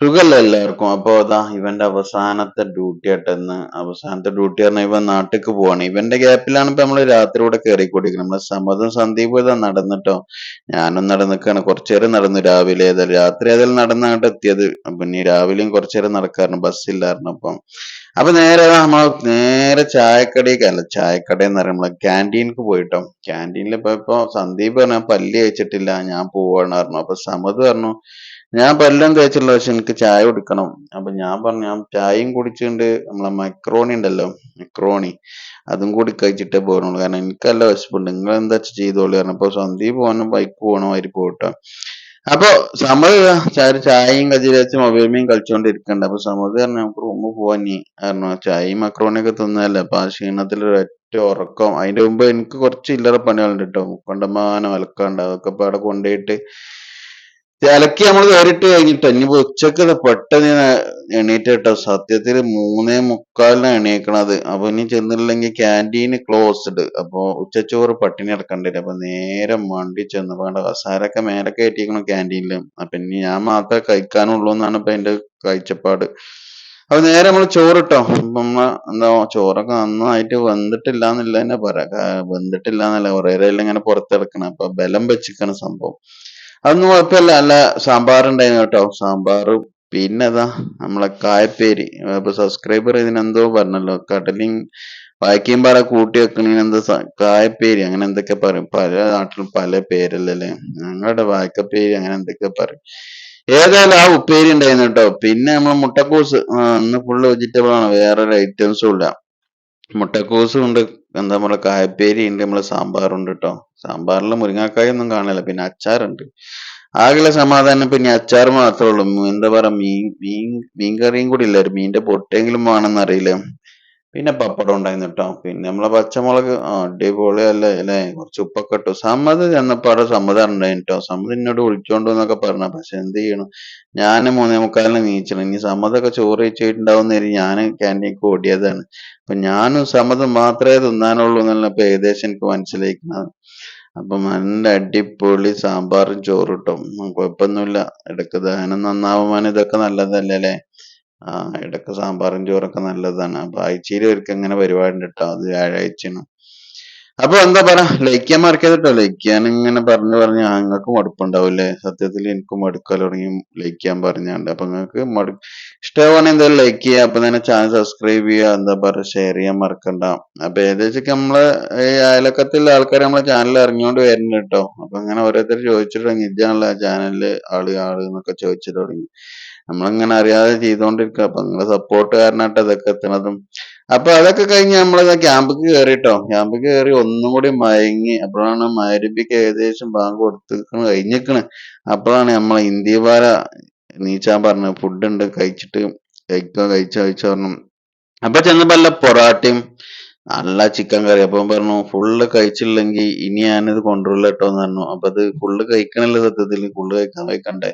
സുഖല്ലേ എല്ലാവർക്കും അപ്പൊ അതാ ഇവന്റെ അവസാനത്തെ ഡ്യൂട്ടി ആട്ടെന്ന് അവസാനത്തെ ഡ്യൂട്ടി പറഞ്ഞാൽ ഇവൻ നാട്ടിലേക്ക് പോവാണ്. ഇവന്റെ ഗ്യാപ്പിലാണ് ഇപ്പൊ നമ്മൾ രാത്രി കൂടെ കയറിക്കൊണ്ടിരിക്കുന്നത് നമ്മളെ സമ്മതം സന്ദീപ് ഇതാ നടന്നിട്ടോ. ഞാനും നടന്നിക്കാണ്. കുറച്ചേരം നടന്നു രാവിലെ ഏതായാലും. രാത്രി ഏതായാലും നടന്നാണ്ട് എത്തിയത്. അപ്പൊ ഇനി രാവിലെയും കുറച്ചേരം നടക്കാറുണ്ട്. ബസ്സില്ലായിരുന്നു അപ്പം. അപ്പൊ നേരെ നമ്മൾ നേരെ ചായക്കടയ്ക്ക് അല്ല ചായക്കട എന്ന് പറയുമ്പോൾ ക്യാന്റീനിക്ക് പോയിട്ടോ. ക്യാന്റീനിൽ ഇപ്പൊ ഇപ്പൊ സന്ദീപ് പറഞ്ഞു പല്ലി കഴിച്ചിട്ടില്ല ഞാൻ പോവാണ് പറഞ്ഞു. അപ്പൊ സമത് പറഞ്ഞു ഞാൻ പല്ലം തേച്ചുള്ള പക്ഷെ എനിക്ക് ചായ കുടിക്കണം. അപ്പൊ ഞാൻ പറഞ്ഞു ഞാൻ ചായയും കുടിച്ചുകൊണ്ട് നമ്മളെ മക്രോണി ഉണ്ടല്ലോ മക്രോണി അതും കൂടി കഴിച്ചിട്ടേ പോരുള്ളൂ. കാരണം എനിക്കല്ല വിശപ്പുണ്ട് നിങ്ങൾ എന്താ ചെയ്തോളൂ കാരണം അപ്പൊ സന്ദീപ് പോകണം ബൈക്ക് പോകണം അവർ പോകട്ടോ അപ്പൊ സമത് ചായ ചായയും കജി വെച്ച് മൊബൈൽ കളിച്ചോണ്ടിരിക്കണ്ട. അപ്പൊ സമത് പറഞ്ഞു നമുക്ക് റൂമിൽ പോവാൻ നീ കാരണം ചായയും മക്രോണിയൊക്കെ തിന്നതല്ലേ അപ്പൊ ആ ക്ഷീണത്തിൽ ഒറ്റ ഉറക്കം. അതിന്റെ മുമ്പ് എനിക്ക് കുറച്ച് ഇല്ലറ പണികളുണ്ട് കേട്ടോ കണ്ടമാനം അലക്കാണ്ട് അതൊക്കെ ഇപ്പൊ അവിടെ കൊണ്ടുപോയിട്ട് അലക്കി നമ്മൾ കയറിട്ട് കഴിഞ്ഞിട്ട്. ഇനി ഉച്ചയ്ക്ക് പെട്ടെന്ന് ഞാൻ എണീറ്റ് കേട്ടോ. സത്യത്തിൽ മൂന്നേ മുക്കാലിനാണ് എണീക്കണത്. അപ്പൊ ഇനി ചെന്നില്ലെങ്കിൽ ക്യാന്റീൻ ക്ലോസ്ഡ് അപ്പൊ ഉച്ചച്ചോറ് പട്ടിണി കിടക്കേണ്ടി വരും അപ്പൊ നേരെ മണ്ടി ചെന്ന് വേണ്ട കസാരൊക്കെ മേലെ കയറ്റിക്കണം ക്യാന്റീനിൽ അപ്പൊ ഇനി ഞാൻ മാത്രമേ കഴിക്കാനുള്ളൂ എന്നാണ് ഇപ്പൊ എന്റെ കാഴ്ചപ്പാട്. അപ്പൊ നേരെ നമ്മൾ ചോറിട്ടോ ഇപ്പൊ എന്താ ചോറൊക്കെ നന്നായിട്ട് വെന്തിട്ടില്ല എന്നില്ല തന്നെ പറയാം. വെന്തിട്ടില്ല എന്നല്ല കുറെ ഇങ്ങനെ പുറത്തിറക്കണം അപ്പൊ ബലം വെച്ചിരിക്കണ സംഭവം. അതൊന്നും കുഴപ്പമില്ല. നല്ല സാമ്പാർ ഉണ്ടായിരുന്നു കേട്ടോ. സാമ്പാർ പിന്നെ അതാ നമ്മളെ കായപ്പേരി. ഇപ്പൊ സബ്സ്ക്രൈബർ ഇതിനെന്തോ പറഞ്ഞല്ലോ. കടലിൻ വായിക്കും പറ കൂട്ടി വെക്കണ എന്താ കായപ്പേരി അങ്ങനെ എന്തൊക്കെ പറയും. പല നാട്ടിലും പല പേരല്ലേ ഞങ്ങളുടെ വായിക്കപ്പേരി അങ്ങനെ എന്തൊക്കെ പറയും. ഏതായാലും ആ ഉപ്പേരി ഉണ്ടായിരുന്നു കേട്ടോ. പിന്നെ നമ്മൾ മുട്ടക്കൂസ്. ഇന്ന് ഫുള്ള് വെജിറ്റബിൾ ആണ്. വേറെ ഐറ്റംസും ഇല്ല. മുട്ടക്കൂസും ഉണ്ട്. എന്താ നമ്മളെ കായപ്പേരി ഉണ്ട്. നമ്മളെ സാമ്പാറുണ്ട് കേട്ടോ. സാമ്പാറിൽ മുരിങ്ങാക്കായ ഒന്നും കാണില്ല. പിന്നെ അച്ചാറുണ്ട്. ആകെയുള്ള സമാധാനം പിന്നെ അച്ചാർ മാത്രമേ ഉള്ളൂ. എന്താ പറയാ മീൻ മീൻ മീൻ കറിയും കൂടി ഇല്ല. ഒരു മീനിന്റെ പൊട്ടെങ്കിലും വേണമെന്ന് അറിയില്ല. പിന്നെ പപ്പടം ഉണ്ടായിരുന്നു കേട്ടോ. പിന്നെ നമ്മളെ പച്ചമുളക് അടിപൊളി അല്ലേ അല്ലേ? കുറച്ച് ഉപ്പൊക്കെ ഇട്ടു. സമ്മത് ചെന്നപ്പോ അവിടെ സമ്മതം ഉണ്ടായിരുന്നു കേട്ടോ. സമ്മത് എന്നോട് വിളിച്ചോണ്ടു എന്നൊക്കെ പറഞ്ഞു. പക്ഷെ എന്ത് ചെയ്യണം? ഞാൻ മൂന്നേ മുക്കാലിന് നീച്ചണം. ഇനി സമ്മതൊക്കെ ചോറ് വെച്ചിട്ടുണ്ടാവും ഞാൻ ക്യാന്റീനിക്ക് ഓടിയതാണ്. അപ്പൊ ഞാനും സമ്മതം മാത്രമേ തിന്നാനുള്ളൂ എന്നുള്ള ഇപ്പൊ ഏകദേശം എനിക്ക് മനസ്സിലാക്കുന്നത് അപ്പൊ നല്ല അടിപൊളി സാമ്പാറും ചോറും കിട്ടും കുഴപ്പമൊന്നുമില്ല. ഇടയ്ക്ക് ദഹനം നന്നാവാൻ ഇതൊക്കെ നല്ലതല്ലേ അല്ലേ? ആ ഇടയ്ക്ക് സാമ്പാറും ചോറൊക്കെ നല്ലതാണ്. അപ്പൊ ആഴ്ചയിൽ ഒരിക്കൽ ഇങ്ങനെ പരിപാടി ഉണ്ട് കേട്ടോ അത് വ്യാഴാഴ്ചയാണ്. അപ്പൊ എന്താ പറയാ ലൈക്ക് ചെയ്യാൻ മറക്കരുത് കേട്ടോ ലൈക്ക് ചെയ്യാൻ ഇങ്ങനെ പറഞ്ഞു പറഞ്ഞ് നിങ്ങൾക്ക് മടുപ്പുണ്ടാവില്ലേ? സത്യത്തിൽ എനിക്കും മടുക്കാൻ തുടങ്ങി ലൈക്ക് ചെയ്യാൻ പറഞ്ഞാണ്ട്. അപ്പൊ നിങ്ങൾക്ക് മടു ഇഷ്ടമാണെങ്കിൽ എന്തായാലും ലൈക്ക് ചെയ്യുക. അപ്പൊ തന്നെ ചാനൽ സബ്സ്ക്രൈബ് ചെയ്യുക. എന്താ പറയുക ഷെയർ ചെയ്യാൻ മറക്കണ്ട. അപ്പൊ ഏകദേശം നമ്മളെ ഈ അയലക്കത്തുള്ള ആൾക്കാർ നമ്മളെ ചാനൽ ഇറങ്ങിയോണ്ട് വരുന്നുണ്ട് കേട്ടോ അപ്പൊ അങ്ങനെ ഓരോരുത്തർ ചോദിച്ചിട്ട് തുടങ്ങി. ഇതാണല്ലോ ചാനലിൽ ആൾ ആൾ എന്നൊക്കെ ചോദിച്ചു തുടങ്ങി. നമ്മളിങ്ങനെ അറിയാതെ ചെയ്തുകൊണ്ടിരിക്കുക അപ്പൊ നിങ്ങളെ സപ്പോർട്ട് കാരണമായിട്ട് ഇതൊക്കെ എത്തണതും. അപ്പൊ അതൊക്കെ കഴിഞ്ഞ് നമ്മളത് ക്യാമ്പിക്ക് കയറിട്ടോ ക്യാമ്പിക്ക് കയറി ഒന്നും കൂടി മയങ്ങി അപ്പോഴാണ് മരുപ്പിക്ക് ഏകദേശം ബാങ്ക് കൊടുത്തിരിക്കണ കഴിഞ്ഞിക്കണ്. അപ്പോഴാണ് നമ്മളെ ഇന്ത്യ പാര നീച്ചാൻ പറഞ്ഞു ഫുഡ് ഉണ്ട് കഴിച്ചിട്ട് കഴിക്കുക കഴിച്ച കഴിച്ച പറഞ്ഞു. അപ്പൊ ചെന്നപ്പോ നല്ല പൊറാട്ടയും നല്ല ചിക്കൻ കറി. അപ്പം പറഞ്ഞു ഫുള്ള് കഴിച്ചില്ലെങ്കിൽ ഇനി ഞാനിത് കൊണ്ടുവരില്ല കേട്ടോ എന്ന് പറഞ്ഞു. അപ്പൊ അത് ഫുള്ള് കഴിക്കണല്ലോ സത്യത്തിൽ. ഫുള്ള് കഴിക്കാൻ കഴിക്കണ്ടേ.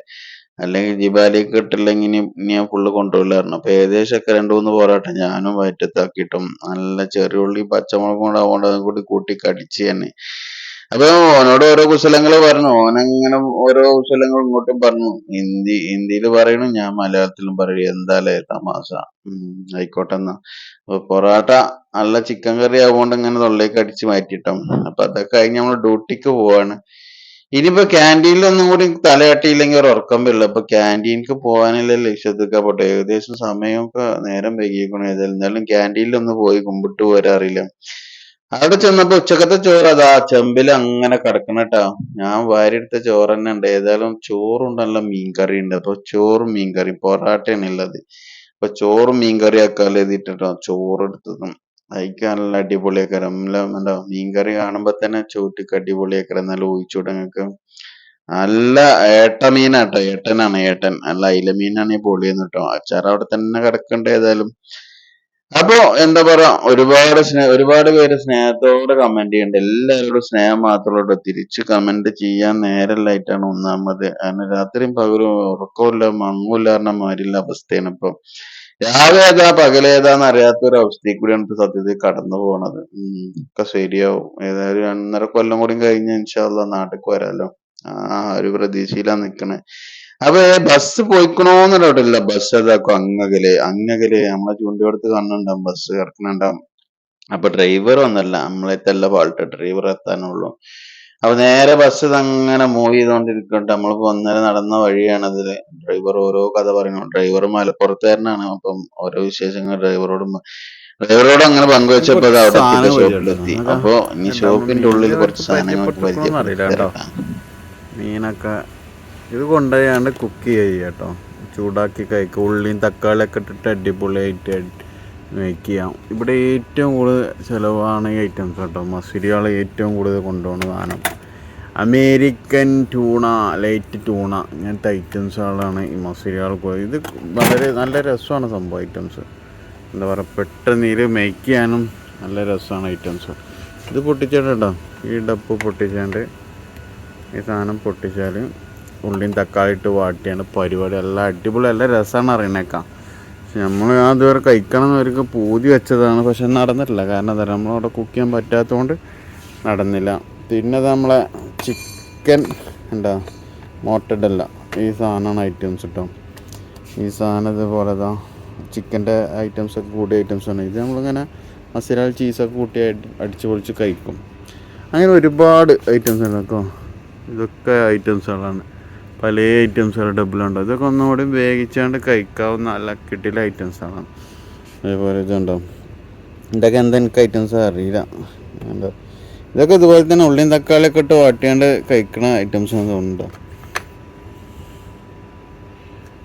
അല്ലെങ്കിൽ ജിബാലേക്ക് കിട്ടില്ലെങ്കിൽ ഇനി ഞാൻ ഫുള്ള് കൊണ്ടുപോകില്ല പറഞ്ഞു അപ്പൊ ഏകദേശം ഒക്കെ രണ്ടു മൂന്ന് പൊറോട്ട ഞാനും വയറ്റത്താക്കിയിട്ടും നല്ല ചെറിയ ഉള്ളി പച്ചമുളകും കൂടെ അതുകൊണ്ട് അതും കൂടി കൂട്ടി കടിച്ച് തന്നെ. അപ്പൊ ഓനോട് ഓരോ കുശലങ്ങൾ പറഞ്ഞു. ഓനങ്ങനെ ഓരോ കുശലങ്ങൾ ഇങ്ങോട്ടും പറഞ്ഞു. ഹിന്ദി ഹിന്ദിയിൽ പറയണു ഞാൻ മലയാളത്തിലും പറയും. എന്താലേ തമാശ. ആയിക്കോട്ടെ എന്നാ അപ്പൊ പൊറോട്ട നല്ല ചിക്കൻ കറി ആവുകൊണ്ട് ഇങ്ങനെ തൊള്ളേക്ക് അടിച്ച് മാറ്റിട്ടോ അപ്പൊ അതൊക്കെ കഴിഞ്ഞ് നമ്മൾ ഡ്യൂട്ടിക്ക് പോവാണ്. ഇനിയിപ്പോ ക്യാന്റീനിൽ ഒന്നും കൂടി തലയാട്ടിയില്ലെങ്കിൽ ഒരു ഉറക്കം വരില്ല. അപ്പൊ ക്യാന്റീനിക്ക് പോകാനുള്ള ലക്ഷ്യത്തൊക്കെ പോട്ടെ. ഏകദേശം സമയമൊക്കെ നേരം വൈകിക്കണം എന്തായാലും എന്നാലും ക്യാന്റീനിൽ ഒന്ന് പോയി കുമ്പിട്ട് അറിയില്ല. അവിടെ ചെന്നപ്പോ ഉച്ചക്കത്തെ ചോറ് അതാ ചെമ്പിൽ അങ്ങനെ കിടക്കണ കേട്ടോ ഞാൻ വാരിയെടുത്ത ചോറ് തന്നെ ഉണ്ട്. ഏതായാലും ചോറുണ്ടല്ല മീൻകറി ഉണ്ട്. അപ്പൊ ചോറും മീൻകറി പൊറാട്ടയാണ് ഉള്ളത്. അപ്പൊ ചോറും മീൻകറി ആക്കാല്ലോ എഴുതിട്ടോ ചോറ് എടുത്തതും. അതിക്ക് നല്ല അടിപൊളിയാക്കാരം. നല്ല എന്താ മീൻകറി കാണുമ്പോ തന്നെ ചോറ്റിക്ക് അടിപൊളിയാക്കാരം. നല്ല ഒഴിച്ചൂടെ നിങ്ങക്ക് നല്ല ഏട്ട മീനാട്ടോ. ഏട്ടനാണ് ഏട്ടൻ. നല്ല അയില മീനാണ് പൊളിയെന്ന് കേട്ടോ അച്ചാർ അവിടെ തന്നെ കിടക്കണ്ട ഏതായാലും. അപ്പൊ എന്താ പറയാ ഒരുപാട് സ്നേഹ ഒരുപാട് പേര് സ്നേഹത്തോടെ കമന്റ് ചെയ്യുന്നുണ്ട് എല്ലാവരോടും സ്നേഹം മാത്രമുള്ള തിരിച്ച് കമന്റ് ചെയ്യാൻ നേരല്ലായിട്ടാണ് ഒന്നാമത്. കാരണം രാത്രിയും പകലും ഉറക്കമില്ല മങ്ങൂല്ല പറഞ്ഞ മാതിരിയുള്ള അവസ്ഥയാണ് ഇപ്പൊ. രാവിലെ ഏതാ പകലേതാന്ന് അറിയാത്ത ഒരു അവസ്ഥയിൽ കൂടിയാണ് സത്യത്തിൽ കടന്നു പോണത്. ഒക്കെ ശരിയാവും. ഏതായാലും ഒന്നര കൊല്ലം കൂടി കഴിഞ്ഞ് ഇൻഷാല്ല നാട്ടിലേക്ക് വരാലോ. ആ ഒരു പ്രതീക്ഷയിലാ നിക്കണേ. അപ്പൊ ബസ് പോയിക്കണോന്ന് ഡൗട്ടില്ല ബസ് അതാക്കും അങ്ങകൽ? അങ്ങകൽ നമ്മളെ ചൂണ്ടിയോടത്ത് കാണുന്നുണ്ടാവും ബസ് കിടക്കുന്നുണ്ടാവും അപ്പൊ ഡ്രൈവർ ഒന്നല്ല നമ്മളെത്തല്ല ഫാൾട്ട് ഡ്രൈവർ എത്താനുള്ളൂ അപ്പൊ നേരെ ബസ് അങ്ങനെ മൂവ് ചെയ്തോണ്ടിരിക്കട്ടെ നമ്മളിപ്പോ ഒന്നര നടന്ന വഴിയാണ് അതിൽ. ഡ്രൈവർ ഓരോ കഥ പറയുന്നു. ഡ്രൈവർ മലപ്പുറത്തുകാരനാണ് അപ്പം ഓരോ വിശേഷങ്ങൾ ഡ്രൈവറോടും ഡ്രൈവറോട് അങ്ങനെ പങ്കുവെച്ചപ്പോ അത് അവിടെ ഷോപ്പിലെത്തി അപ്പൊ ഇനി ഷോപ്പിന്റെ ഉള്ളിൽ കുറച്ച് സാധനങ്ങൾ പരിചയപ്പെടുത്തി മീനൊക്കെ ഇത് കൊണ്ടുപോയാണ്ട് കുക്ക് ചെയ്യുക കേട്ടോ. ചൂടാക്കി കഴിക്കുക. ഉള്ളിയും തക്കാളിയൊക്കെ ഇട്ടിട്ട് അടിപൊളിയായിട്ട് മേക്ക് ചെയ്യാം ഇവിടെ ഏറ്റവും കൂടുതൽ ചിലവാണ് ഈ ഐറ്റംസ് കേട്ടോ. മസിരികൾ ഏറ്റവും കൂടുതൽ കൊണ്ടുപോകുന്ന സാധനം. അമേരിക്കൻ ടൂണ ലൈറ്റ് ടൂണ ഇങ്ങനത്തെ ഐറ്റംസുകളാണ് ഈ മസുരികൾ ഇത് വളരെ നല്ല രസമാണ് സംഭവം ഐറ്റംസ് എന്താ പറയുക പെട്ടെന്ന് ഇത് മേക്ക് ചെയ്യാനും നല്ല രസമാണ് ഐറ്റംസ് ഇത് പൊട്ടിച്ചിട്ടുണ്ടോ ഈ ഡപ്പ് പൊട്ടിച്ചാണ്ട് ഈ സാധനം പൊട്ടിച്ചാൽ ഉള്ളിയും തക്കാളി ഇട്ട് വാട്ടിയാണ് പരിപാടി. എല്ലാം അടിപൊളി നല്ല രസമാണ് അറിയണേക്കാം. നമ്മൾ അതുവരെ കഴിക്കണം എന്നവർക്ക് പൂതി വെച്ചതാണ്. പക്ഷെ നടന്നിട്ടില്ല. കാരണം എന്താ നമ്മളവിടെ കുക്ക് ചെയ്യാൻ പറ്റാത്തതുകൊണ്ട് നടന്നില്ല. പിന്നെ നമ്മളെ ചിക്കൻ എന്താ മോട്ടഡല്ല ഈ സാധനമാണ് ഐറ്റംസ് കിട്ടും ഈ സാധനം ഇതുപോലെ താ ചിക്കന്റെ ഐറ്റംസ് ഒക്കെ കൂടിയ ഐറ്റംസ് ആണ്. ഇത് നമ്മളിങ്ങനെ മസാല ചീസൊക്കെ കൂട്ടി അടി- അടിച്ച് പൊളിച്ച് കഴിക്കും. അങ്ങനെ ഒരുപാട് ഐറ്റംസ് ഉണ്ട് കേട്ടോ. ഇതൊക്കെ ഐറ്റംസുകളാണ്. പല ഐറ്റംസുകൾ ഡബിളുണ്ട് ഇതൊക്കെ ഒന്നുകൂടി വേവിച്ചാണ്ട് കഴിക്കാവുന്ന നല്ല കിട്ടിയ ഐറ്റംസാണ് അതേപോലെ ഇതുണ്ടോ. ഇതൊക്കെ എന്താ എനിക്ക് ഐറ്റംസ് അറിയില്ല. എന്താ ഇതൊക്കെ ഇതുപോലെ തന്നെ ഉള്ളിയും തക്കാളിയൊക്കെ ഇട്ട് വാട്ടിയാണ്ട് കഴിക്കണ ഐറ്റംസ് ഉണ്ടോ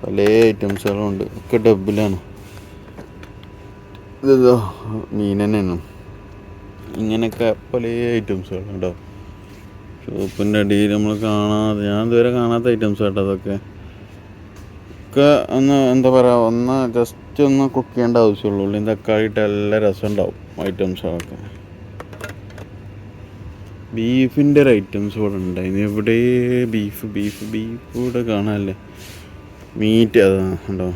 പല ഐറ്റംസുകളും ഉണ്ട് ഒക്കെ ഡബിലാണ് ഇതോ മീൻ തന്നെയാണ്. ഇങ്ങനെയൊക്കെ പല ഐറ്റംസുകളുണ്ടോ ഷോപ്പിന്റെ അടിയിൽ നമ്മൾ കാണാതെ ഞാൻ ഇതുവരെ കാണാത്ത ഐറ്റംസ് കേട്ടോ അതൊക്കെ. ഒക്കെ ഒന്ന് എന്താ പറയുക ഒന്ന് ജസ്റ്റ് ഒന്ന് കുക്ക് ചെയ്യേണ്ട ആവശ്യമുള്ളൂ. ഉള്ളിയും തക്കാളി ഇട്ട് എല്ലാ രസം ഉണ്ടാവും ഐറ്റംസുകളൊക്കെ ബീഫിന്റെ ഒരു ഐറ്റംസ് ഇവിടെ ഉണ്ടായിരുന്നു. ഇവിടെ എവിടെ? ബീഫ് ബീഫ് ബീഫ് ഇവിടെ കാണാനല്ലേ മീറ്റ് അതാ ഉണ്ടോ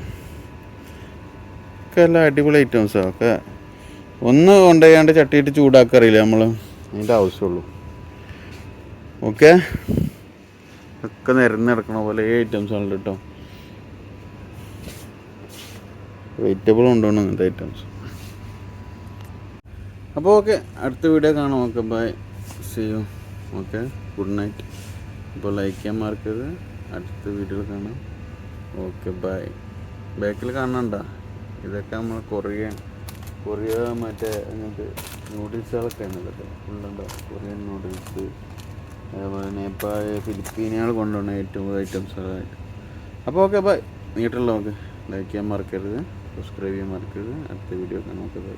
ഒക്കെ എല്ലാം അടിപൊളി ഐറ്റംസാണ് ഒക്കെ ഒന്ന് കൊണ്ടുപോയാണ്ട് ചട്ടിയിട്ട് ചൂടാക്കാറില്ല നമ്മൾ അതിന്റെ ആവശ്യമുള്ളൂ. ഓക്കെ ഒക്കെ നിരന്ന് കിടക്കണ പോലെ ഐറ്റംസ് ആണ് കേട്ടോ വെജിറ്റബിൾ കൊണ്ടുപോകണം ഐറ്റംസ് അപ്പോൾ ഓക്കെ അടുത്ത വീഡിയോ കാണാം. Okay bye see you okay? Good night. ഇപ്പോൾ ലൈക്ക് ചെയ്യാൻ മാർക്കത് അടുത്ത വീഡിയോയിൽ കാണാം. Okay bye. ബാക്കിൽ കാണണ്ട. ഇതൊക്കെ നമ്മൾ കൊറിയൻ കൊറിയ മറ്റേ അങ്ങനത്തെ നൂഡിൽസുകളൊക്കെ ആണ് ഇതൊക്കെ ഫുള്ളുണ്ടോ കൊറിയൻ നൂഡിൽസ് അതേപോലെ നേപ്പാൾ ഫിലിപ്പീനുകൾ കൊണ്ടുവന്ന ഏറ്റവും ഐറ്റംസുകളായിട്ട് അപ്പോൾ ഓക്കെ ബൈ. നീട്ടുള്ള നമുക്ക് ലൈക്ക് ചെയ്യാൻ മറക്കരുത്. സബ്സ്ക്രൈബ് ചെയ്യാൻ മറക്കരുത്. അടുത്ത വീഡിയോ ഒക്കെ നമുക്ക് ബൈ.